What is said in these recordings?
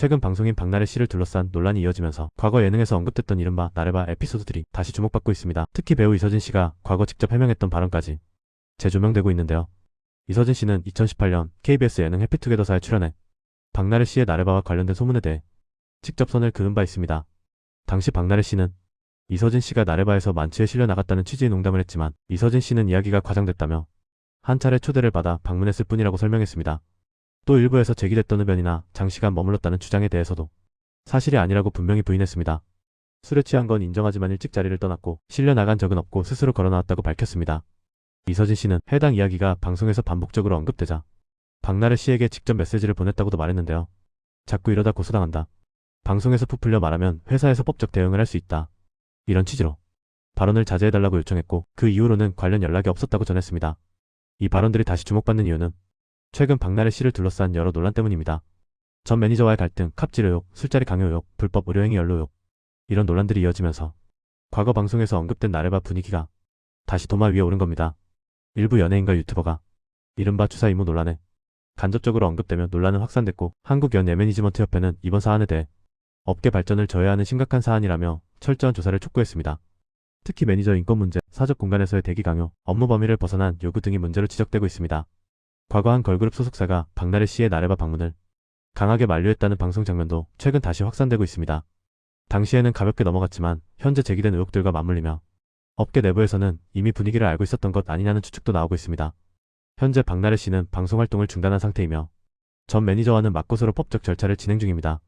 최근 방송인 박나래 씨를 둘러싼 논란이 이어지면서 과거 예능에서 언급됐던 이른바 나래바 에피소드들이 다시 주목받고 있습니다. 특히 배우 이서진 씨가 과거 직접 해명했던 발언까지 재조명되고 있는데요. 이서진 씨는 2018년 KBS 예능 해피투게더사에 출연해 박나래 씨의 나래바와 관련된 소문에 대해 직접 선을 그은 바 있습니다. 당시 박나래 씨는 이서진 씨가 나래바에서 만취에 실려 나갔다는 취지의 농담을 했지만 이서진 씨는 이야기가 과장됐다며 한 차례 초대를 받아 방문했을 뿐이라고 설명했습니다. 또 일부에서 제기됐던 흡연이나 장시간 머물렀다는 주장에 대해서도 사실이 아니라고 분명히 부인했습니다. 술에 취한 건 인정하지만 일찍 자리를 떠났고 실려 나간 적은 없고 스스로 걸어나왔다고 밝혔습니다. 이서진 씨는 해당 이야기가 방송에서 반복적으로 언급되자 박나래 씨에게 직접 메시지를 보냈다고도 말했는데요. 자꾸 이러다 고소당한다. 방송에서 부풀려 말하면 회사에서 법적 대응을 할 수 있다. 이런 취지로 발언을 자제해달라고 요청했고 그 이후로는 관련 연락이 없었다고 전했습니다. 이 발언들이 다시 주목받는 이유는 최근 박나래 씨를 둘러싼 여러 논란 때문입니다. 전 매니저와의 갈등, 갑질 의혹, 술자리 강요 의혹, 불법 의료행위 연루 의혹 이런 논란들이 이어지면서 과거 방송에서 언급된 나래바 분위기가 다시 도마 위에 오른 겁니다. 일부 연예인과 유튜버가 이른바 주사 이모 논란에 간접적으로 언급되며 논란은 확산됐고 한국연예매니지먼트협회는 이번 사안에 대해 업계 발전을 저해하는 심각한 사안이라며 철저한 조사를 촉구했습니다. 특히 매니저 인권 문제, 사적 공간에서의 대기 강요, 업무 범위를 벗어난 요구 등이 문제로 지적되고 있습니다. 과거 한 걸그룹 소속사가 박나래 씨의 나래바 방문을 강하게 만류했다는 방송 장면도 최근 다시 확산되고 있습니다. 당시에는 가볍게 넘어갔지만 현재 제기된 의혹들과 맞물리며 업계 내부에서는 이미 분위기를 알고 있었던 것 아니냐는 추측도 나오고 있습니다. 현재 박나래 씨는 방송 활동을 중단한 상태이며 전 매니저와는 맞고서로 법적 절차를 진행 중입니다.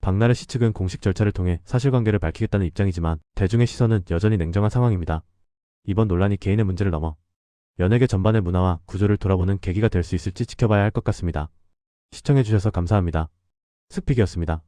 박나래 씨 측은 공식 절차를 통해 사실관계를 밝히겠다는 입장이지만 대중의 시선은 여전히 냉정한 상황입니다. 이번 논란이 개인의 문제를 넘어 연예계 전반의 문화와 구조를 돌아보는 계기가 될 수 있을지 지켜봐야 할 것 같습니다. 시청해주셔서 감사합니다. 스픽이었습니다.